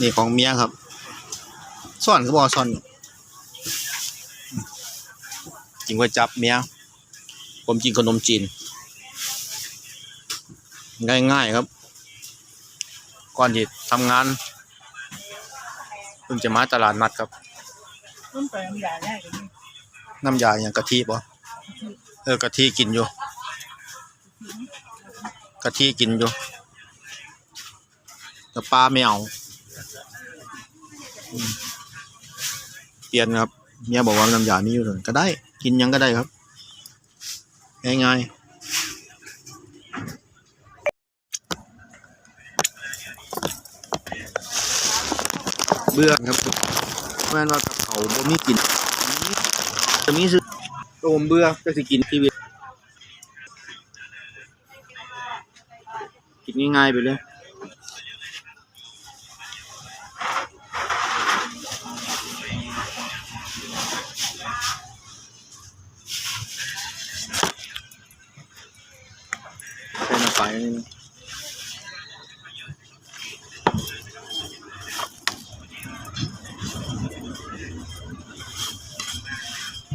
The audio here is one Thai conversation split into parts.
นี่ของเมียครับซ่อนก็บอกซ่อนกินก๋วยจับเมียผมกินขนมจีน ง่ายๆครับ ก่อนที่ทำงานเพิ่งจะมาตลาดนัดครับต้นเติมยาได้ก็มีน้ำยาอย่างกะทิปะเออกะทิกินอยู่กะทิกินอยู่ แต่ปลาไม่เอาเปลี่ยนครับเมียบอกว่าน้ำยามีอยู่เลยก็ได้ กินยังก็ได้ครับ ง่ายๆเบื่อครับแม่นว่ากับเขาบ่มีกินจะมีซื้อโอมเบื่อก็สิกินชีวิตกินง่ายๆไปเลย ใส่น้ำปลานิดนึง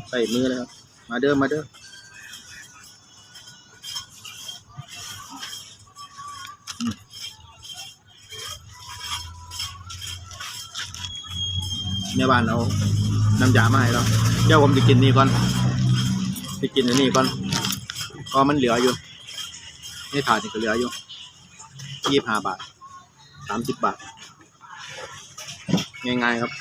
ใส่มือเลยครับ มาเด้อ มาเด้อแม่บ้านเอาน้ำยามาให้เราเดี๋ยวผมจะกินนี่ก่อน ไปกินอันนี้ก่อนก็มันเหลืออยู่ ในถาดนี่ก็เหลืออยู่ยี่ห้าบาทสามสิบบาท ง่ายๆครับ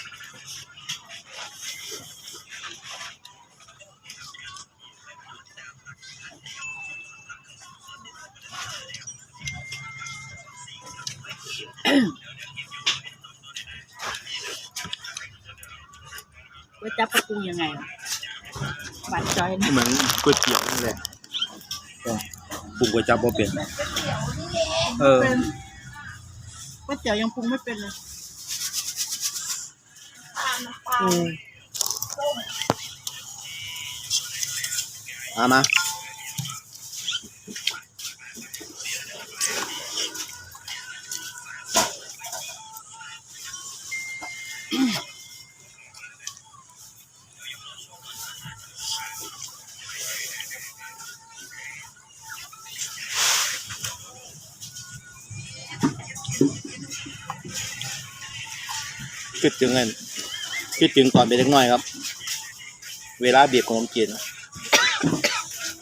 ว่าจับประตูยังไงวะหวานจอยนะเหมือนก๋วยเตี๋ยวนั่นแหละก็ ปรุงก๋วยจั๊บบ่เป็นเออเป็นว่าเจียวยังปรุงไม่เป็นเลยอืมมามา คิดถึงเงินคิดถึงก่อนเป็นเล็กน้อยครับ เวลาเบียบขนมจีน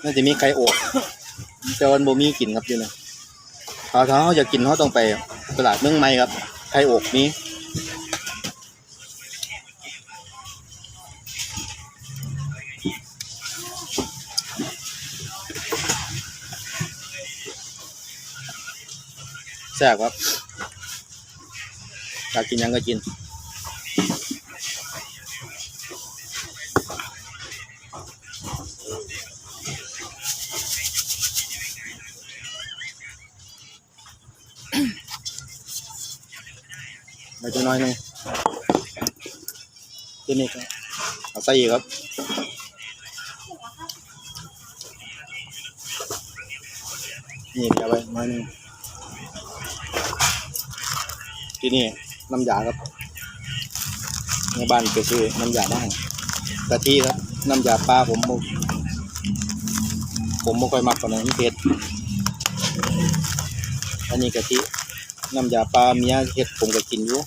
น่าจะมีไข่โอบแต่วันโบมีกินครับอยู่นะถ้าถ้าเขาอยากกินเขาต้องไปตลาดเมืองใหม่ครับไข่โอบนี้แซ่บครับอยากกินยังก็กิน ไปตัวน้อยหนึงที่นี่ครับเอาใส่อีกครับนี่เดี๋ยวไปน้อยหนึงที่นี่น้ำยาครับในบ้านไปซื้อน้ำยาบ้างกะทิครับน้ำยาปลาผมผมไม่ค่อยมักปานนั้นเผ็ดอันนี้กะทิน้ำยาปลาเมียเฮ็ดผมก็กินอยู่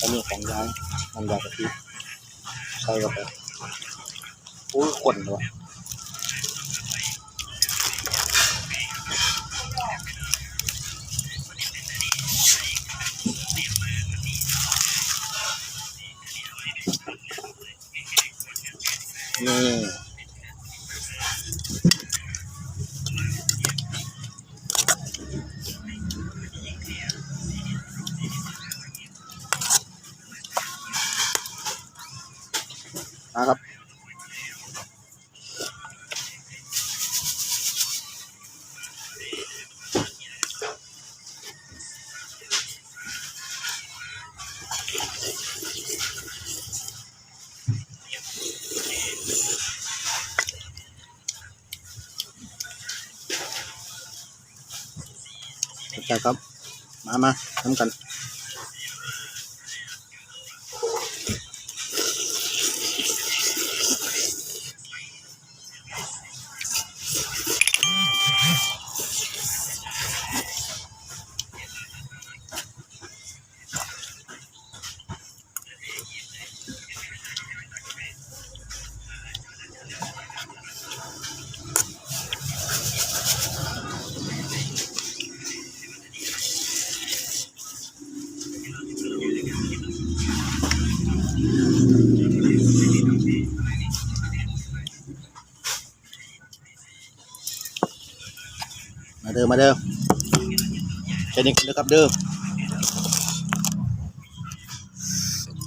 อันนี้ของย้ายน้ำยากะทิใส่เข้าไปอุ้ยขนเลย นะครับอใช่ครับ ด้อมาเด้อแค่นี้กันเด้อครับเด้อ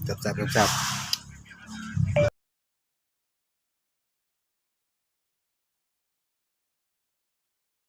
จับจับจับจับ